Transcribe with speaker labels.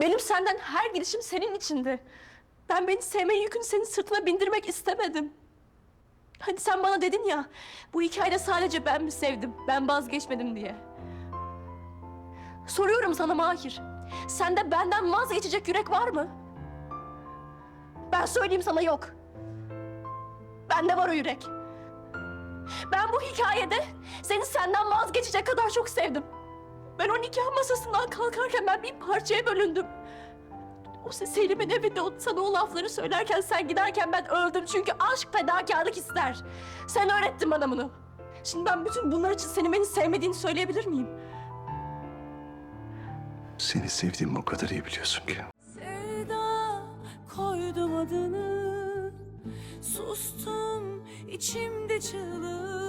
Speaker 1: Benim senden her gidişim senin içindi. Ben beni sevme yükünü senin sırtına bindirmek istemedim. Hani sen bana dedin ya, bu hikayede sadece ben mi sevdim, ben vazgeçmedim diye. Soruyorum sana Mahir, sende benden vazgeçecek yürek var mı? Ben söyleyeyim sana yok. Bende var o yürek. Ben bu hikayede seni senden vazgeçecek kadar çok sevdim. Ben o nikah masasından kalkarken ben bir parçaya bölündüm. O Se- Selim'in evinde o- sana o lafları söylerken sen giderken ben öldüm. Çünkü aşk fedakarlık ister. Sen öğrettin bana bunu. Şimdi ben bütün bunlar için senin beni sevmediğini söyleyebilir miyim?
Speaker 2: Seni sevdiğimi o kadar iyi biliyorsun ki.
Speaker 3: Sevda koydum adını Sustum içimde çığlığı